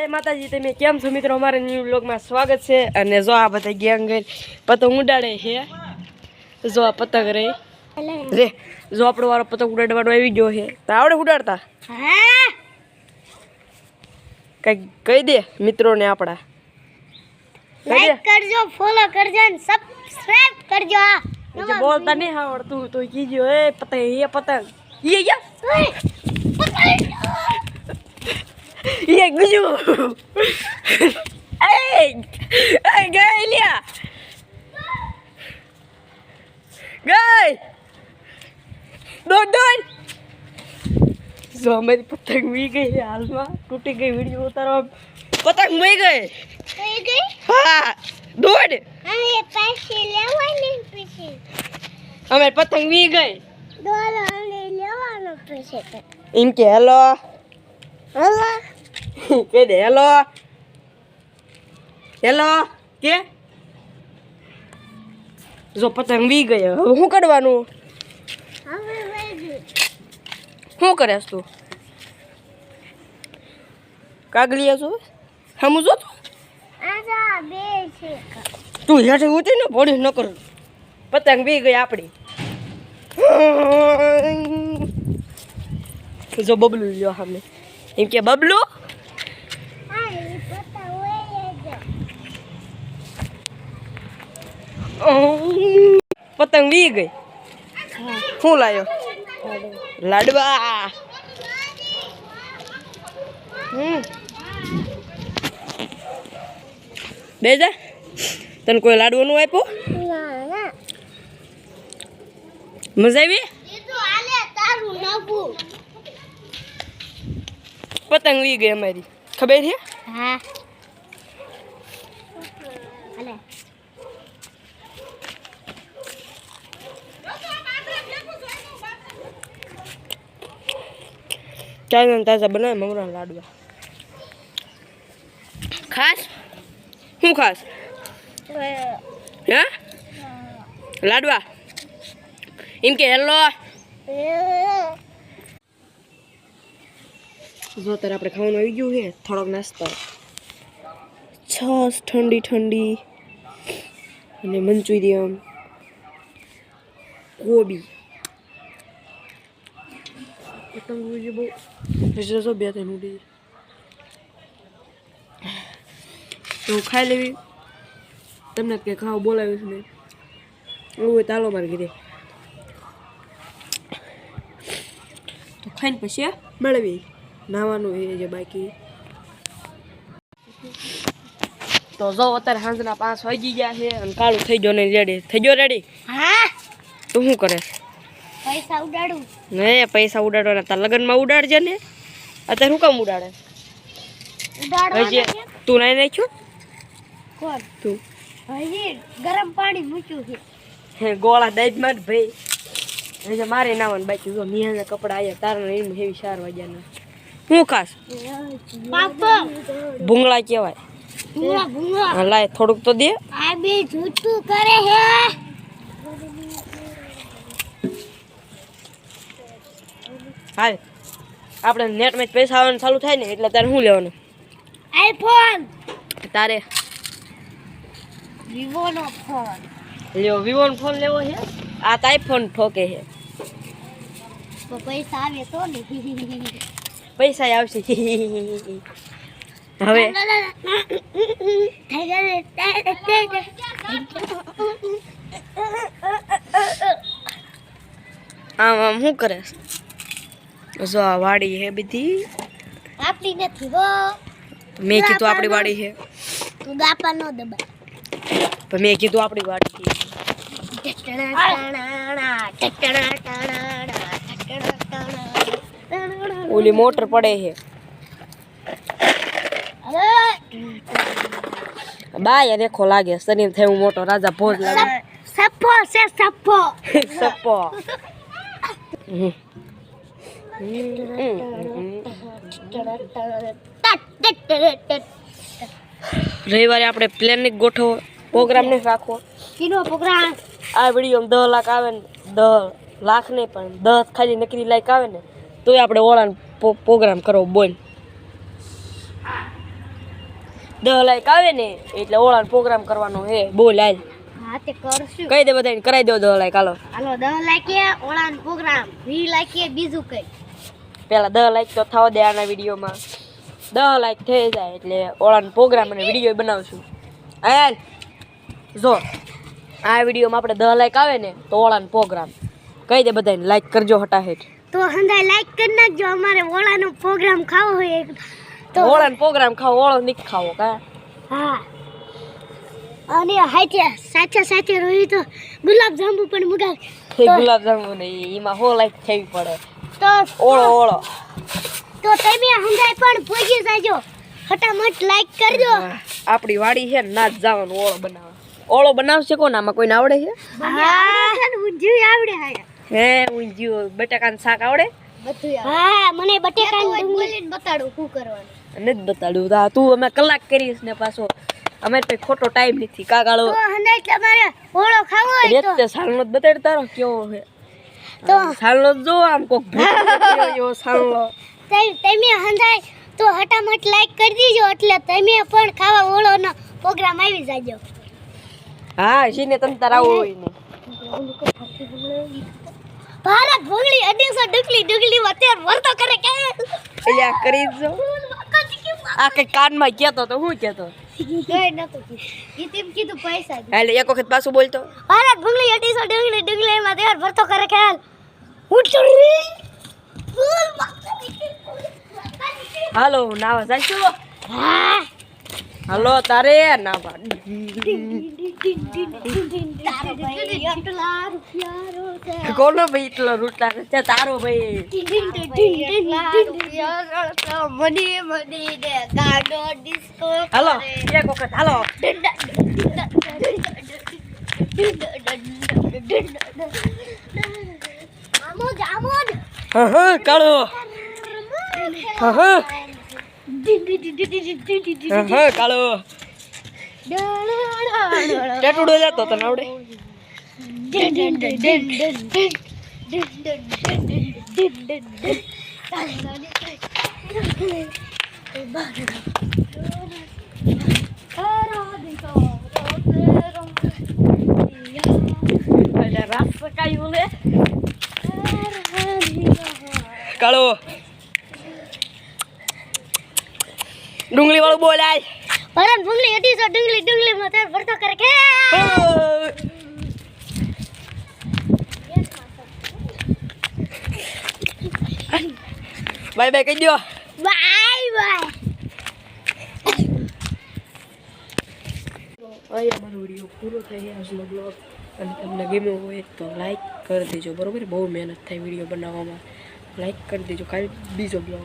જય માતાજી તમે કેમ છો મિત્રો? અમારા ન્યૂ બ્લોગમાં સ્વાગત છે. અને જો આ બધા ગેંગ પતંગ ઉડાડે છે. જો આ પતંગ રે. રે જો આપણો વાળો પતંગ ઉડાડવાનો આવી ગયો છે. તો આવડે ઉડાડતા? કઈ કહી દે મિત્રોને આપણા. લાઈક કરજો ફોલો કરજો અને સબસ્ક્રાઇબ કરજો. બોલતા નહીં આવડતું તો કીજો એ પતંગ એ પતંગ. એ યા એ ગુજુ એ એ ગઈ લ્યા ગઈ દોડ દોડ જો અમારી પતંગ મી ગઈ હાલમાં તૂટી ગઈ વીડિયો ઉતારવા પતંગ મઈ ગઈ હા દોડ અમારી પતંગ વી ગઈ એમ કે હેલો હલો. કે દે હેલો. હેલો કે? જો પતંગ વી ગઈ હવે. શું કરવાનું? શું કરે તું? કાગલિયા છો હમું છો તું? બે હેઠે ઉતરી ને પડી ન કર. પતંગ વી ગઈ આપણી જો બબલું લ્યો સામે. એમ કે બબલું? પતંગ વી ગઈ. શું લાયો? લાડવા. બે જા. તને કોઈ લાડવાનું આપ્યું? ના ના. મજા આવી? પતંગ વી ગઈ અમારી. ખબર છે હા. અલે તાજા બનાવે મમરા લાડવા. ખાસ? શું ખાસ? હા? લાડવા. એમ કે હેલો. જો અત્યારે આપણે ખાવાનું આવી ગયું છે, થોડોક નાસ્તો. છાશ, ઠંડી ઠંડી. અને મંચુરિયન. કોબી. બહુ. તો બે ત્રણ ઉડી તો ખાઈ લેવી. તમને કે ખાવ બોલાવ્યું છે મેં એવું તાલો મારે ઘરે. તો ખાઈને પછી મેળવી નાવાનું એ જે બાકી. તો જો અત્યારે સાંજના પાંચ વાગી ગયા છે અને કાળું થઈ ગયો ને રેડી થઈ ગયો રેડી હા. તું શું કરે? પૈસા ઉડાડું. ને પૈસા ઉડાડવાના તાર લગ્નમાં ઉડાડજે ને. અત્યારે શું કામ ઉડાડે? તું નાઈ નાખ્યું? કોણ? તું. હજી ગરમ પાણી મૂક્યું છે. હે ગોળા દઈ માં ભાઈ. હજી મારે નાવાનું બાકી. જો મિયાના કપડા આવ્યા તારા એમ હેવી ચાર વાગ્યાના. શું ખાસ ભૂંગળા કહેવાય. લાય થોડુંક તો દે. આ બે જૂઠું કરે હે. હાલ આપણે નેટમાં જ પૈસા આવવાનું ચાલુ થાય ને એટલે તારે શું લેવાનું? આઈફોન. તારે? વિવો નો ફોન. લ્યો વિવોનો ફોન લેવો છે? આ તો આઈફોન ઠોકે છે. તો પૈસા આવે તો ને. પૈસા આવશે. હવે આમ આમ શું કરે? જો આ વાડી હે બધી. આપણી નથી હો. મેં કીધું આપણી વાડી છે તું ગાપા નો દબા પણ મેં કીધું આપણી વાડી છે ઓલી મોટર પડે છે. બાય દેખો લાગે શરીર થયું મોટો રાજા ભોજ લાગે. સપ્પો છે સપ્પો. સપ્પો. રવિવારે આપણે પ્લેનિક ગોઠવો પ્રોગ્રામ નહીં રાખવો. કીનો પ્રોગ્રામ આ વીડિયો દસ લાખ આવે ને દસ લાખ નહીં પણ દસ ખાલી નકરી લાયક આવે ને. તોય આપણે ઓળાનો પ્રોગ્રામ કરવો બોલ. દહ લાઈક આવે ને એટલે ઓળાનો પ્રોગ્રામ કરવાનો હે. બોલ હાલ. કરશું. કહી દે બધાને કરાવી દો દહ લાઈક હાલો. હાલો દહ ઓળાન પ્રોગ્રામ. વી લાખીએ બીજું કંઈ. પહેલાં દહ તો થવા દે આના વિડીયોમાં. દહ લાઈક થઈ જાય એટલે ઓળાનો પ્રોગ્રામ અને વીડિયો બનાવશું. હાલ. જો આ વિડીયોમાં આપણે દહ લાઈક આવે ને તો ઓળાનો પ્રોગ્રામ. કહી દે બધાને લાઈક કરજો હટાહેટ તો હંધાય લાઈક કરી નાખજો. અમારે ઓળાનો પ્રોગ્રામ ખાવો હોય એક. તો ઓળાનો પ્રોગ્રામ ખાવો ઓળો નહીં ખાવો કા? હા. અને હાચે સાચા સાચે રહી તો ગુલાબ જાંબુ પણ મગાવ. ગુલાબ જાંબુ નહીં એમાં હો લાઈક થવી પડે. તો ઓળો ઓળો તો તમે હંધાય પણ પહોંચી જાજો. ફટાફટ લાઈક કરજો. આપણી વાડી છે ના જવાનું ઓળો બનાવવા. ઓળો બનાવશે કોણ? આમાં કોઈને આવડે છે? હા જીવ આવડે હા હે ઊંધિયું બટાકાનું શાક આવડે? બધું હા મને બટેકા બોલીને બતાડું શું કરવાનું. નથી બતાડું. તા તું અમે કલાક કરીશ ને પાછો. અમે તો ખોટો ટાઈમ નથી. કાગાળો. તો હને તમારે ઓળો ખાવો હોય તો. સાલનો જ બતાડ તારો કેવો છે? તો સાલનો જ આમ કોક એવો સાલનો. તે- તમે હંધાય તો હટામટ લાઈક કરી દીજો એટલે તમે પણ ખાવા ઓળોનો પ્રોગ્રામ આવી જાજો. હા જીને તમ તાર આવો હોય ને. ભારત ભૂંગળી અઢીસો ડુકલી ડુકલી અત્યારે વર્તો કરે કે? એટલે આ કરી જ આ કઈ કાનમાં કહેતો તો હું કહેતો? કીધું. પૈસા એટલે એક વખત પાછું બોલતો. ભારત ભૂંગળી અઢીસો ડુકલી ડુકલી એમાં તૈયાર વર્તો કરે ચડી હાલો? નાવા જાય હા. હાલો તારે નાવા. કોનો ભાઈ એટલો રૂટલા છે તારો ભાઈ હાલો એક વખત હાલો હા હા કાળો હા હા હા હા કાળો ટેટુડો જતો તને આવડે એટલે રાસ કાયું લે કાળો ડુંગળી વાળું બોલાય પરમ ભૂંગળી અઢીસો ડુંગળી ડુંગળી માં તાર ભરતો કરે કે બાય બાય કહી દો બાય બાય. અહીં અમારો વીડિયો પૂરો થઈ ગયા આજનો બ્લોગ અને તમને ગમ્યો હોય તો લાઈક કરી દેજો બરોબર? બહુ મહેનત થાય વીડિયો બનાવવામાં. લાઈક કરી દેજો કાલે બીજો બ્લોગ